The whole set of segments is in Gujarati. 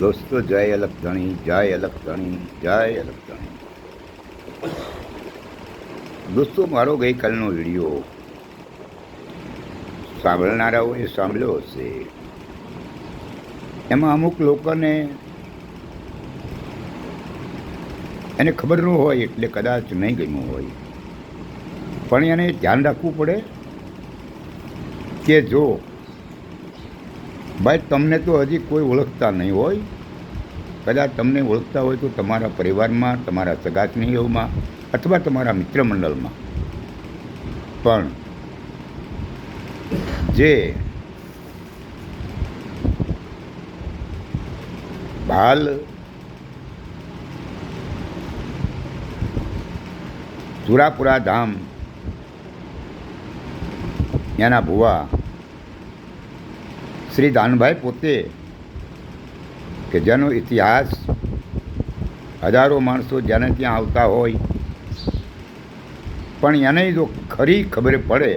દોસ્તો, જય અલગધણી જય અલગધણી જય અલગધણી દોસ્તો, મારો ગઈકાલનો વીડિયો સાંભળનારાઓએ સાંભળ્યો હશે. એમાં અમુક લોકોને એને ખબર ન હોય, એટલે કદાચ નહીં ગમ્યું હોય. પણ એને ધ્યાન રાખવું પડે કે જો ભાઈ, તમને તો હજી કોઈ ઓળખતા નહીં હોય. કદાચ તમને ઓળખતા હોય તો તમારા પરિવારમાં, તમારા સગાસ્નેહીઓમાં અથવા તમારા મિત્ર મંડળમાં પણ જે બાલ સુરાપુરા ધામ એના ભુવા શ્રી દાનભાઈ પોતે કે જેનો ઇતિહાસ હજારો માણસો જેને ત્યાં આવતા હોય, પણ એને જો ખરી ખબર પડે,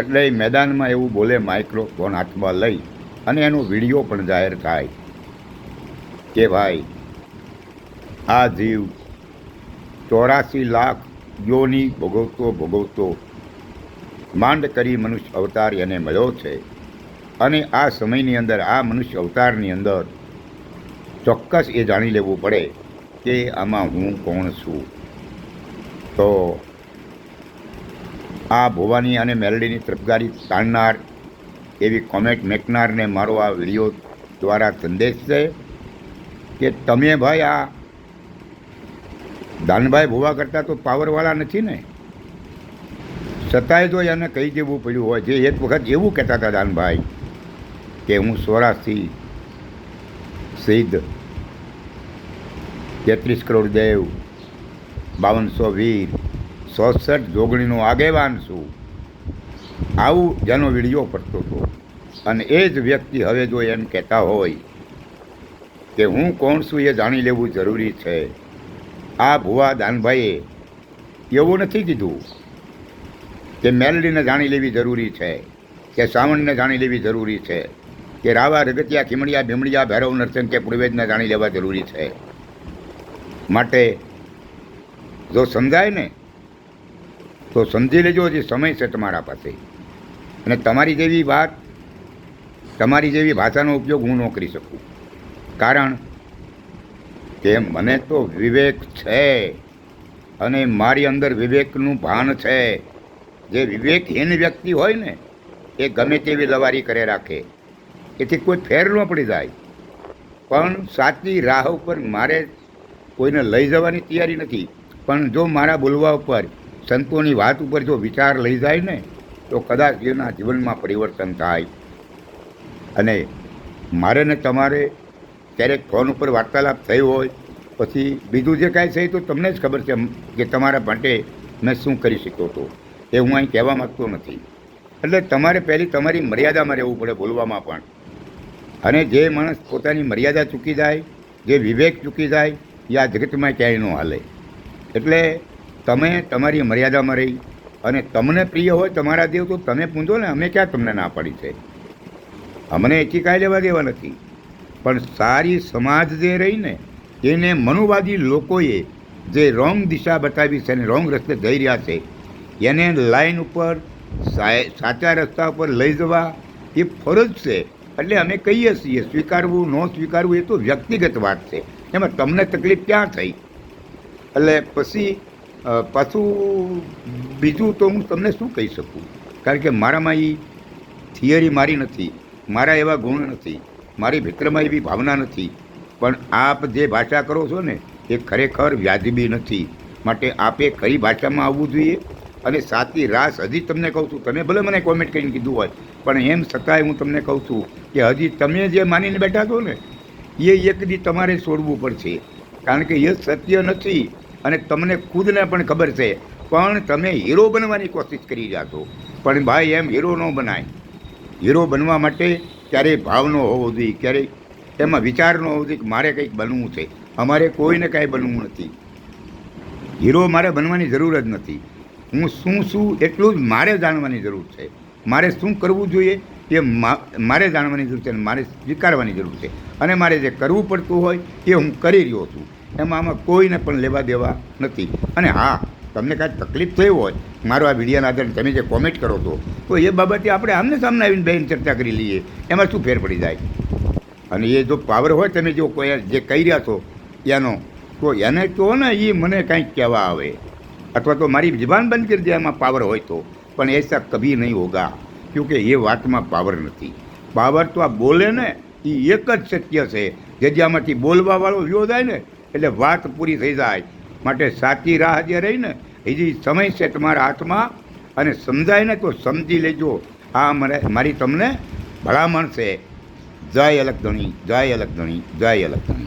એટલે મેદાનમાં એવું બોલે માઇક્રોફોન હાથમાં લઈ. અને એનો વીડિયો પણ જાહેર થાય કે ભાઈ, આ જીવ ચોરાસી લાખ યોની ભોગવતો ભોગવતો માંડ કરી મનુષ્ય અવતાર એને મળ્યો છે. અને આ સમયની અંદર, આ મનુષ્ય અવતારની અંદર ચોક્કસ એ જાણી લેવું પડે કે આમાં હું કોણ છું. તો આ ભોવાની અને મેલડીની તરફગારી તાણનાર એવી કોમેન્ટ મેકનારને મારો આ વીડિયો દ્વારા સંદેશ છે કે તમે ભાઈ આ દાનભાઈ ભોવા કરતાં તો પાવરવાળા નથી ને? છતાંય જો એને કહી દેવું પડ્યું હોય. જે એક વખત એવું કહેતા હતા દાનભાઈ કે હું સોરાસી સિદ્ધ, તેત્રીસ કરોડ દેવ, બાવનસો વીર, સોસઠ જોગણીનો આગેવાન છું. આવું જેનો વીડિયો પડતો હતો. અને એ જ વ્યક્તિ હવે જો એમ કહેતા હોય કે હું કોણ છું એ જાણી લેવું જરૂરી છે. આ ભુવા દાનભાઈએ એવું નથી કીધું કે મેલડીને જાણી લેવી જરૂરી છે, કે સાવણને જાણી લેવી જરૂરી છે. કે રાવા, રગતિયા, ખીમડિયા, ભીમડિયા, ભૈરવ, નરસિંહ કે પૂર્વેજને જાણી લેવા જરૂરી છે. માટે જો સમજાય ને, તો સમજી લેજો જે સમય છે તમારા પાસે. અને તમારી જેવી વાત, તમારી જેવી ભાષાનો ઉપયોગ હું ન કરી શકું. કારણ કે મને તો વિવેક છે અને મારી અંદર વિવેકનું ભાન છે. જે વિવેકહીન વ્યક્તિ હોય ને, એ ગમે તેવી લવારી કરે રાખે. એથી કોઈ ફેર ન પડી જાય. પણ સાચી રાહ ઉપર મારે કોઈને લઈ જવાની તૈયારી નથી. પણ જો મારા બોલવા ઉપર, સંતોની વાત ઉપર જો વિચાર લઈ જાય ને, તો કદાચ એના જીવનમાં પરિવર્તન થાય. અને મારે ને તમારે ક્યારેક ફોન ઉપર વાર્તાલાપ થઈ હોય, પછી બીજું જે કાંઈ છે તો તમને જ ખબર છે કે તમારા માટે મેં શું કરી શક્યો હતો. એ હું અહીં કહેવા માગતો નથી. એટલે તમારે પહેલી તમારી મર્યાદામાં રહેવું પડે બોલવામાં પણ. અને જે માણસ પોતાની મર્યાદા ચૂકી જાય, જે વિવેક ચૂકી જાય, એ આ જગતમાં ક્યાંય ન હાલે. એટલે તમે તમારી મર્યાદામાં રહી અને તમને પ્રિય હોય તમારા દેવ તો તમે પૂંજો ને અમે ક્યાં તમને ના પાડી છે? અમને એથી કાંઈ લેવા દેવા નથી. પણ સારી સમાજ જે રહીને એને મનુવાદી લોકોએ જે રોંગ દિશા બતાવી છે અને રોંગ રસ્તે જઈ રહ્યા છે, એને લાઈન ઉપર સાચા રસ્તા ઉપર લઈ જવા એ ફરજ છે. એટલે અમે કહીએ છીએ, સ્વીકારવું, ન સ્વીકારવું એ તો વ્યક્તિગત વાત છે. એમાં તમને તકલીફ ક્યાં થઈ? એટલે પછી પાછું બીજું તો હું તમને શું કહી શકું? કારણ કે મારામાં એ થિયરી મારી નથી, મારા એવા ગુણ નથી, મારી ભીતરમાં એવી ભાવના નથી. પણ આપ જે ભાષા કરો છો ને, એ ખરેખર વ્યાજબી નથી. માટે આપે કઈ ભાષામાં આવવું જોઈએ? અને સાચી રાસ હજી તમને કહું છું, તમે ભલે મને કોમેન્ટ કરીને કીધું હોય પણ એમ છતાંય હું તમને કહું છું કે હજી તમે જે માનીને બેઠા છો ને, એ એક દી તમારે છોડવું પડશે. કારણ કે એ સત્ય નથી અને તમને ખુદને પણ ખબર છે, પણ તમે હીરો બનવાની કોશિશ કરી રહ્યા છો. પણ ભાઈ, એમ હીરો ન બનાય. હીરો બનવા માટે ક્યારેય ભાવ ન હોવો જોઈએ, ક્યારેય એમાં વિચાર ન હોવો જોઈએ કે મારે કંઈક બનવું છે. અમારે કોઈને કાંઈ બનવું નથી. હીરો મારે બનવાની જરૂર જ નથી. હું શું છું એટલું જ મારે જાણવાની જરૂર છે. મારે શું કરવું જોઈએ મા- મારે જાણવાની જરૂર છે અને મારે સ્વીકારવાની જરૂર છે. અને મારે જે કરવું પડતું હોય એ હું કરી રહ્યો છું. એમાં આમાં કોઈને પણ લેવા દેવા નથી. અને હા, તમને કાંઈ તકલીફ થઈ હોય, મારો આ વિડીયોના આધારે તમે જે કોમેન્ટ કરો છો, તો એ બાબતે આપણે આમને સામને આવીને બેન ચર્ચા કરી લઈએ. એમાં શું ફેર પડી જાય? અને એ જો પાવર હોય તમે જો કોઈ જે કહી રહ્યા છો એનો તો એને કહો ને એ મને કાંઈક કહેવા આવે. અથવા તો મારી જબાન બંધ કરી દે એમાં પાવર હોય તો. પણ એસા કભી નહીં હોગા કે એ વાતમાં પાવર નથી. પાવર તો આ બોલે ને એ એક જ સત્ય છે. જે જ્યાંમાંથી બોલવાવાળો યોજાય જાય ને, એટલે વાત પૂરી થઈ જાય. માટે સાચી રાહ જે રહી ને હજી સમય છે તમારા હાથમાં, અને સમજાય ને તો સમજી લેજો. આ મને મારી તમને ભલામણ છે. જય અલગ ધણી જય અલગ ધણી જય અલગ ધણી